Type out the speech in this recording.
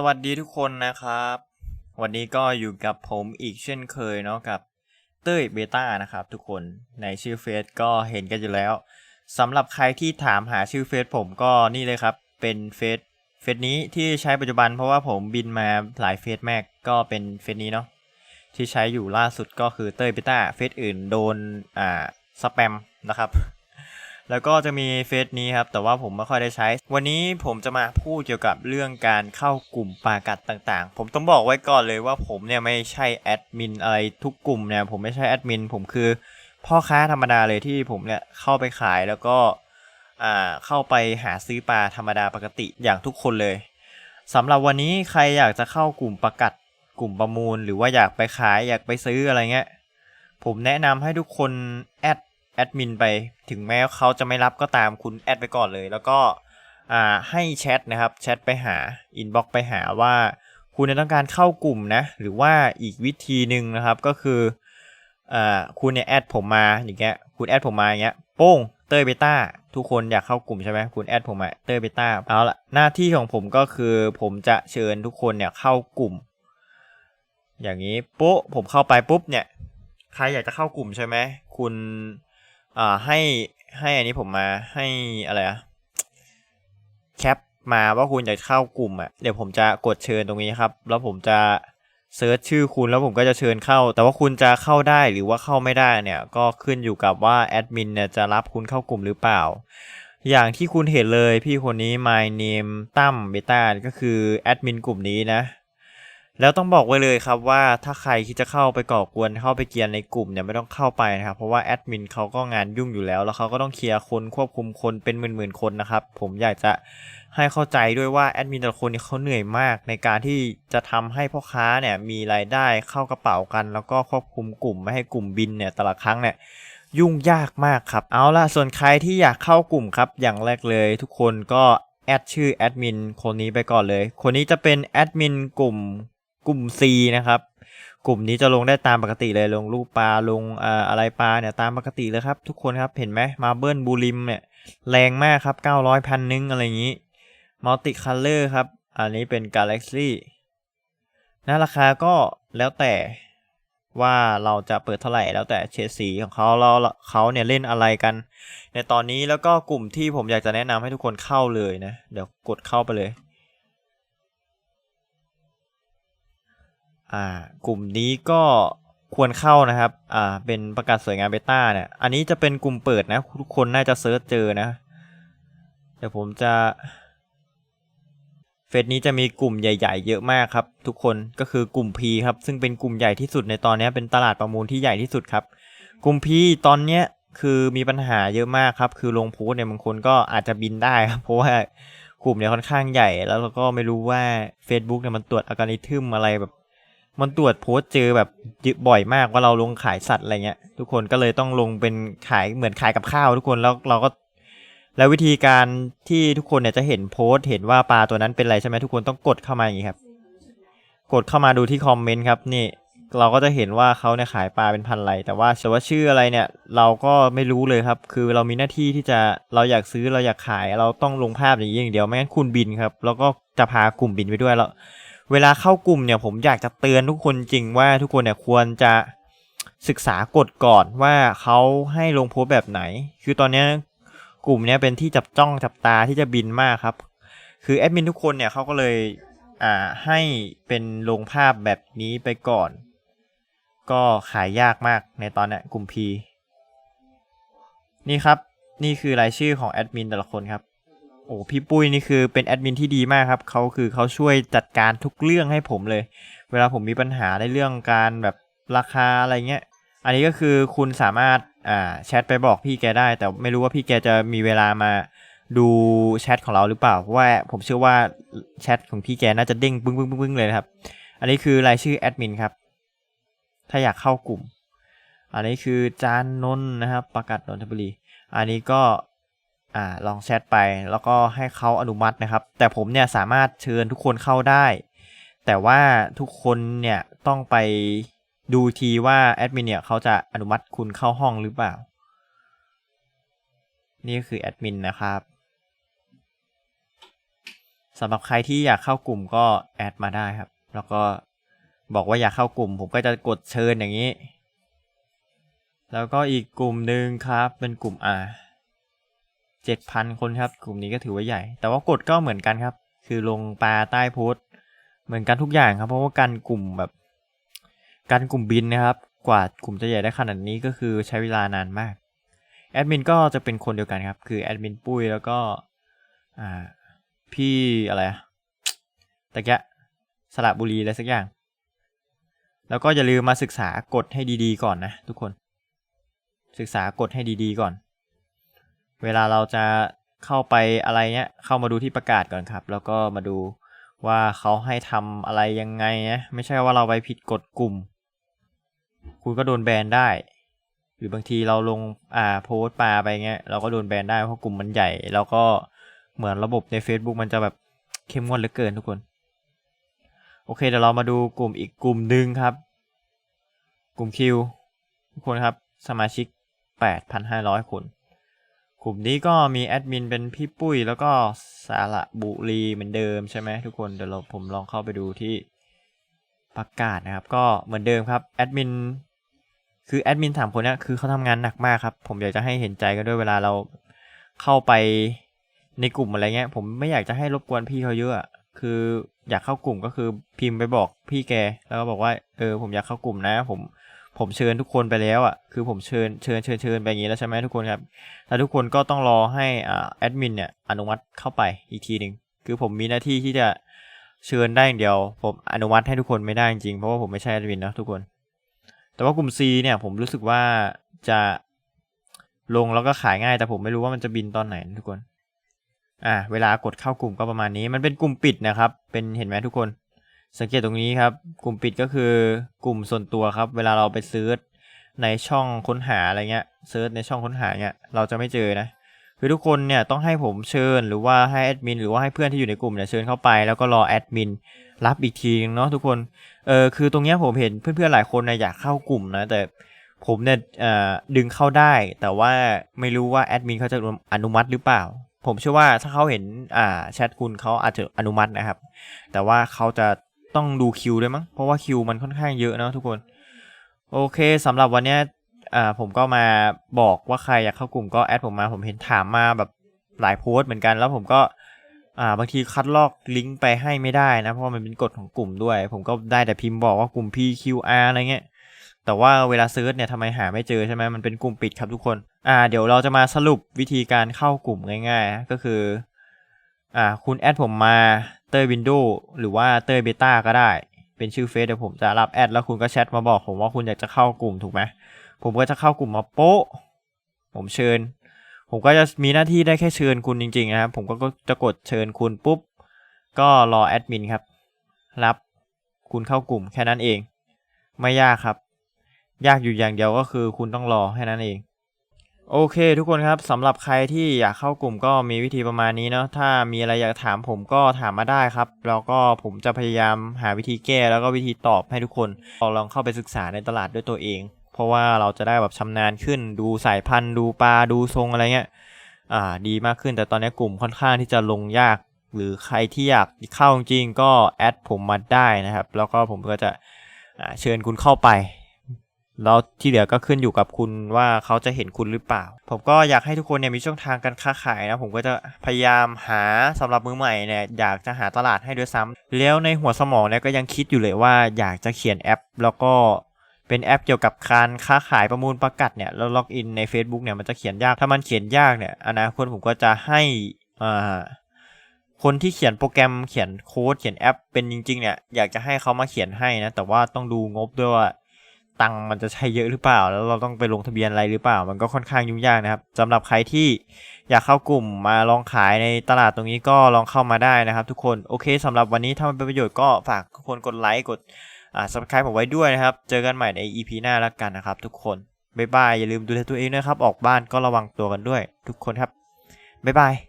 สวัสดีทุกคนนะครับ วันนี้ก็อยู่กับผมอีกเช่นเคยเนาะกับเต้ยเบต้านะครับทุกคนในชื่อเฟซก็เห็นกันอยู่แล้วสำหรับใครที่ถามหาชื่อเฟซผมก็นี่เลยครับ เป็นเฟซเฟซนี้ที่ใช้ปัจจุบันเพราะว่าผมบินมาหลายเฟซแมกก็เป็นเฟซนี้เนาะที่ใช้อยู่ล่าสุดก็คือเต้ยเบต้าเฟซอื่นโดนอ่าสแปมนะครับ แล้วก็จะมีเฟซนี้ครับ แต่ว่าผมไม่ค่อยได้ใช้ วันนี้ผมจะมาพูดเกี่ยวกับเรื่องการเข้ากลุ่มปากัดต่างๆ ผมต้องบอกไว้ก่อนเลยว่าผมเนี่ยไม่ใช่แอดมินอะไรทุกกลุ่มเนี่ยผมไม่ใช่แอดมินผมคือพ่อค้าธรรมดาเลยที่ผมเนี่ยเข้าไปขายแล้วก็อ่าเข้าไปหาซื้อปลาธรรมดาปกติอย่างทุกคนเลยสำหรับวันนี้ใครอยากจะเข้ากลุ่มประกัดกลุ่มประมูล หรือว่าอยากไปขายอยากไปซื้ออะไรเงี้ยผมแนะนำให้ทุกคนแอด แอดมินไปถึงแม้เขาจะไม่รับก็ตามคุณแอดไปก่อนเลย แล้วก็ให้แชทนะครับแชทไปหาอินบ็อกไปหาว่าคุณต้องการเข้ากลุ่มนะหรือว่าอีกวิธีหนึ่งนะครับก็คืออคุณเนี่ยแอดผมมาอย่างเงี้ยคุณแอดผมมาอย่างเงี้ยโป้งเตอร์เบต้าทุกคนอยากเข้ากลุ่มใช่ไหมคุณแอดผมมาเตอร์เบต้าเอาละหน้าที่ของผมก็คือผมจะเชิญทุกคนเนี่ยเข้ากลุ่ม อย่างนี้ปุ๊บผมเข้าไปปุ๊บเนี่ยใครอยากจะเข้ากลุ่มใช่ไหมคุณ อ่าให้ให้อันนี้ผมมาให้อะไรอะแคปมาว่าคุณอยากเข้ากลุ่มอะเดี๋ยวผมจะกดเชิญตรงนี้ครับ แล้วผมจะเซิร์ชชื่อคุณแล้วผมก็จะเชิญเข้า แต่ว่าคุณจะเข้าได้หรือว่าเข้าไม่ได้เนี่ย ก็ขึ้นอยู่กับว่าแอดมินเนี่ยจะรับคุณเข้ากลุ่มหรือเปล่า อย่างที่คุณเห็นเลยพี่คนนี้ my name ตั้มเบต้าก็คือแอดมินกลุ่มนี้นะ แล้วต้องบอกไว้เลยครับว่าถ้าใครที่จะเข้าไปก่อกวนเข้าไปเกียนในกลุ่มเนี่ยไม่ต้องเข้าไปนะครับ เพราะว่าแอดมินเขาก็งานยุ่งอยู่แล้ว แล้วเขาก็ต้องเคลียร์คนควบคุมคนเป็นหมื่นๆคนนะครับ ผมอยากจะให้เข้าใจด้วยว่าแอดมินแต่ละคนนี่เขาเหนื่อยมาก ในการที่จะทำให้พ่อค้าเนี่ยมีรายได้เข้ากระเป๋ากัน แล้วก็ควบคุมกลุ่มไม่ให้กลุ่มบินเนี่ยแต่ละครั้งเนี่ยยุ่งยากมากครับ เอาล่ะ ส่วนใครที่อยากเข้ากลุ่มครับ อย่างแรกเลยทุกคนก็แอดชื่อแอดมินคนนี้ไปก่อนเลย คนนี้จะเป็นแอดมินกลุ่ม กลุ่ม C นะครับ กลุ่มนี้จะลงได้ตามปกติเลยลงรูปปลาลงออะไรปลาเนี่ยตามปกติเลยครับ ทุกคนครับเห็นไหมมาเบิลบูริมเนี่ยแรงมากครับ 900พันนึงอะไรอย่างนี้มัลติคัลเลอร์ครับ อันนี้เป็น Galaxy นะราคาก็แล้วแต่ว่าเราจะเปิดเท่าไหร่แล้วแต่เฉดสีของเขาเราเขาเนี่ยเล่นอะไรกัน ในตอนนี้แล้วก็กลุ่มที่ผมอยากจะแนะนำให้ทุกคนเข้าเลยนะ เดี๋ยวกดเข้าไปเลย อ่ากลุ่มนี้ก็ควรเข้านะครับ อ่า เป็นประกาศสวยงามเบต้าเนี่ย อันนี้จะเป็นกลุ่มเปิดนะ ทุกคนน่าจะเซิร์ชเจอนะ เดี๋ยวผมจะเฟซนี้จะมีกลุ่มใหญ่ ๆ เยอะมากครับ ทุกคน ก็คือกลุ่ม P ครับ ซึ่งเป็นกลุ่มใหญ่ที่สุดในตอนนี้เป็นตลาดประมูลที่ใหญ่ที่สุดครับ กลุ่ม P ตอนเนี้ยคือมีปัญหาเยอะมากครับ คือลงพสต์เนี่ยบางคนก็อาจจะบินได้ครับ เพราะว่ากลุ่มเนี่ยค่อนข้างใหญ่ แล้วเราก็ไม่รู้ว่า Facebook เนี่ยมันตรวจอัลกอริทึมอะไรแบบ มันตรวจโพสต์เจอแบบบ่อยมากว่าเราลงขายสัตว์อะไรเงี้ย ทุกคนก็เลยต้องลงเป็นขายเหมือนขายกับข้าว ทุกคนแล้วเราก็ แล้ววิธีการที่ทุกคนเนี่ยจะเห็นโพสต์เห็นว่าปลาตัวนั้นเป็นอะไรใช่ไหมทุกคนต้องกดเข้ามาอย่างนี้ครับ กดเข้ามาดูที่คอมเมนต์ครับนี่เราก็จะเห็นว่าเขาเนี่ยขายปลาเป็นพันไรแต่ว่าแต่ว่าชื่ออะไรเนี่ย เราก็ไม่รู้เลยครับ คือเรามีหน้าที่ที่จะเราอยากซื้อเราอยากขาย เราต้องลงภาพอย่างนี้อย่างเดียวไม่งั้นคุณบินครับ แล้วก็จะพากลุ่มบินไปด้วยแล้ว เวลาเข้ากลุ่มเนี่ยผมอยากจะเตือนทุกคนจริงว่าทุกคนเนี่ยควรจะศึกษากฎก่อนว่าเขาให้ลงโพสแบบไหน คือตอนนี้กลุ่มเนี้ยเป็นที่จับจ้องจับตาที่จะบินมากครับ คือแอดมินทุกคนเนี่ยเขาก็เลยอ่าให้เป็นลงภาพแบบนี้ไปก่อน ก็ขายยากมากในตอนเนี้ยกลุ่ม P นี่ครับนี่คือรายชื่อของแอดมินแต่ละคนครับ โอ้พี่ปุ้ยนี่คือเป็นแอดมินที่ดีมากครับเขาคือเขาช่วยจัดการทุกเรื่องให้ผมเลย เวลาผมมีปัญหาในเรื่องการแบบราคาอะไรเงี้ย อันนี้ก็คือคุณสามารถอ่าแชทไปบอกพี่แกได้ แต่ไม่รู้ว่าพี่แกจะมีเวลามาดูแชทของเราหรือเปล่า เพราะว่าผมเชื่อว่าแชทของพี่แกน่าจะเด้งปึ้งปึ้งปึ้งเลยนะครับ อันนี้คือรายชื่อแอดมินครับ ถ้าอยากเข้ากลุ่ม อันนี้คือจานนนนะครับ ประกาศนนทบุรี อันนี้ก็ อ่าลองแชทไปแล้วก็ให้เขาอนุมัตินะครับ แต่ผมเนี่ยสามารถเชิญทุกคนเข้าได้ แต่ว่าทุกคนเนี่ยต้องไปดูทีว่าแอดมินเนี่ยเขาจะอนุมัติคุณเข้าห้องหรือเปล่า นี่คือแอดมินนะครับสำหรับใครที่อยากเข้ากลุ่มก็แอดมาได้ครับ แล้วก็บอกว่าอยากเข้ากลุ่ม ผมก็จะกดเชิญอย่างนี้ แล้วก็อีกกลุ่มหนึ่งครับเป็นกลุ่ม R 7,000 คนครับ กลุ่มนี้ก็ถือว่าใหญ่ แต่ว่ากฎก็เหมือนกันครับ คือลงปลาใต้โพสเหมือนกันทุกอย่างครับ เพราะว่าการกลุ่มแบบ การกลุ่มบินนะครับ กว่ากลุ่มจะใหญ่ได้ขนาดนี้ก็คือใช้เวลานานมาก แอดมินก็จะเป็นคนเดียวกันครับ คือแอดมินปุ้ยแล้วก็พี่อะไรตะแกะสระบุรีอะไรสักอย่าง แล้วก็อย่าลืมมาศึกษากฎให้ดีๆ ก่อนนะทุกคน ศึกษากฎให้ดีๆ ก่อน เวลาเราจะเข้าไปอะไรเนี้ยเข้ามาดูที่ประกาศก่อนครับ แล้วก็มาดูว่าเขาให้ทำอะไรยังไงนะไม่ใช่ว่าเราไปผิดกฎกลุ่ม คุณก็โดนแบนได้ หรือบางทีเราลงอ่าโพสต์ปลาไปเงี้ยเราก็โดนแบนได้เพราะกลุ่มมันใหญ่ แล้วก็เหมือนระบบใน Facebook มันจะแบบเข้มงวดเหลือเกินทุกคน โอเคเดี๋ยวเรามาดูกลุ่มอีกกลุ่มหนึ่งครับ กลุ่มคิวทุกคนครับ สมาชิก 8,500 คน กลุ่มนี้ก็มีแอดมินเป็นพี่ปุ้ยแล้วก็สาระบุรีเหมือนเดิมใช่ไหมทุกคนเดี๋ยวเราผมลองเข้าไปดูที่ประกาศนะครับ ก็เหมือนเดิมครับแอดมินคือแอดมินสามคนนี้คือเขาทำงานหนักมากครับ ผมอยากจะให้เห็นใจกันด้วยเวลาเราเข้าไปในกลุ่มอะไรเงี้ย ผมไม่อยากจะให้รบกวนพี่เขาเยอะอะคืออยากเข้ากลุ่มก็คือพิมพ์ไปบอกพี่แก แล้วก็บอกว่าเออผมอยากเข้ากลุ่มนะ ผม ผมเชิญทุกคนไปแล้วอะคือผมเชิญเชิญเชิญเชิญไปอย่างนี้แล้วใช่ไหมทุกคนครับแต่ทุกคนก็ต้องรอให้อ่าแอดมินเนี่ยอนุมัติเข้าไปอีกทีหนึ่งคือผมมีหน้าที่ที่จะเชิญได้อย่างเดียว ผมอนุมัติให้ทุกคนไม่ได้จริงเพราะว่าผมไม่ใช่แอดมินนะทุกคน แต่ว่ากลุ่ม C เนี่ยผมรู้สึกว่าจะลงแล้วก็ขายง่ายแต่ผมไม่รู้ว่ามันจะบินตอนไหนทุกคนอ่าเวลากดเข้ากลุ่มก็ประมาณนี้มันเป็นกลุ่มปิดนะครับ เป็นเห็นไหมทุกคน สังเกตตรงนี้ครับ กลุ่มปิดก็คือกลุ่มส่วนตัวครับ เวลาเราไปเซิร์ชในช่องค้นหาอะไรเงี้ยเซิร์ชในช่องค้นหาเงี้ยเราจะไม่เจอนะคือทุกคนเนี่ยต้องให้ผมเชิญหรือว่าให้แอดมินหรือว่าให้เพื่อนที่อยู่ในกลุ่มเนี่ยเชิญเข้าไปแล้วก็รอแอดมินรับอีกทีเนาะทุกคนเออคือตรงเนี้ยผมเห็นเพื่อนๆหลายคนเนะอยากเข้ากลุ่มนะแต่ผมเนี่ยดึงเข้าได้ แต่ว่าไม่รู้ว่าแอดมินเขาจะอนุมัติหรือเปล่า ผมเชื่อว่าถ้าเขาเห็นแชทคุณเขาอาจจะอนุมัตินะครับ แต่ว่าเขาจะ ต้องดูคิวด้วยมั้ง เพราะว่าคิวมันค่อนข้างเยอะนะทุกคน โอเคสำหรับวันนี้อ่าผมก็มาบอกว่าใครอยากเข้ากลุ่มก็แอดผมมา ผมเห็นถามมาแบบหลายโพสต์เหมือนกัน แล้วผมก็อ่าบางทีคัดลอกลิงก์ไปให้ไม่ได้นะ เพราะมันเป็นกฎของกลุ่มด้วย ผมก็ได้แต่พิมพ์บอกว่ากลุ่ม PQR อะไรเงี้ยแต่ว่าเวลาเซิร์ชเนี่ยทำไมหาไม่เจอใช่ไหมมันเป็นกลุ่มปิดครับทุกคนอ่าเดี๋ยวเราจะมาสรุปวิธีการเข้ากลุ่มง่ายๆ ก็คืออ่าคุณแอดผมมา เตยวินโดว์หรือว่าเตยเบต้าก็ได้ เป็นชื่อเฟซเดี๋ยวผมจะรับแอดแล้วคุณก็แชทมาบอกผมว่าคุณอยากจะเข้ากลุ่มถูกไหมผมก็จะเข้ากลุ่มมาโป๊ะผมเชิญ ผมก็จะมีหน้าที่ได้แค่เชิญคุณจริงๆนะครับผมก็จะกดเชิญคุณปุ๊บ ก็รอแอดมินครับ รับคุณเข้ากลุ่มแค่นั้นเอง ไม่ยากครับ ยากอยู่อย่างเดียวก็คือคุณต้องรอแค่นั้นเอง โอเคทุกคนครับสำหรับใครที่อยากเข้ากลุ่มก็มีวิธีประมาณนี้เนาะถ้ามีอะไรอยากถามผมก็ถามมาได้ครับ แล้วก็ผมจะพยายามหาวิธีแก้แล้วก็วิธีตอบให้ทุกคนลองเข้าไปศึกษาในตลาดด้วยตัวเอง เพราะว่าเราจะได้แบบชำนาญขึ้น ดูสายพันธุ์ ดูปลาดูทรงอะไรเงี้ยอ่าดีมากขึ้นแต่ตอนนี้กลุ่มค่อนข้างที่จะลงยาก หรือใครที่อยากเข้าจริงก็แอดผมมาได้นะครับ แล้วก็ผมก็จะเชิญคุณเข้าไป แล้วที่เหลือก็ขึ้นอยู่กับคุณว่าเขาจะเห็นคุณหรือเปล่า ผมก็อยากให้ทุกคนเนี่ยมีช่องทางการค้าขายนะ ผมก็จะพยายามหาสำหรับมือใหม่เนี่ยอยากจะหาตลาดให้ด้วยซ้ำแล้วในหัวสมองเนี่ยก็ยังคิดอยู่เลยว่าอยากจะเขียนแอป แล้วก็เป็นแอปเกี่ยวกับการค้าขายประมูลประกัดเนี่ยแล้วล็อกอินใน Facebook เนี่ยมันจะเขียนยากถ้ามันเขียนยากเนี่ยอนาคตผมก็จะให้อ่าคนที่เขียนโปรแกรมเขียนโค้ดเขียนแอปเป็นจริงๆเนี่ยอยากจะให้เขามาเขียนให้นะแต่ว่าต้องดูงบด้วยว่า ตังค์มันจะใช้เยอะหรือเปล่า แล้วเราต้องไปลงทะเบียนอะไรหรือเปล่า มันก็ค่อนข้างยุ่งยากนะครับสำหรับใครที่อยากเข้ากลุ่มมาลองขายในตลาดตรงนี้ก็ลองเข้ามาได้นะครับ ทุกคนโอเคสำหรับวันนี้ถ้ามันเป็นประโยชน์ก็ฝากทุกคนกดไลค์กดอ่า subscribe ผมไว้ด้วยนะครับ เจอกันใหม่ใน EP หน้าแล้วกันนะครับ ทุกคนบ๊ายบายอย่าลืมดูแลตัวเองนะครับออกบ้านก็ระวังตัวกันด้วย ทุกคนครับบ๊ายบาย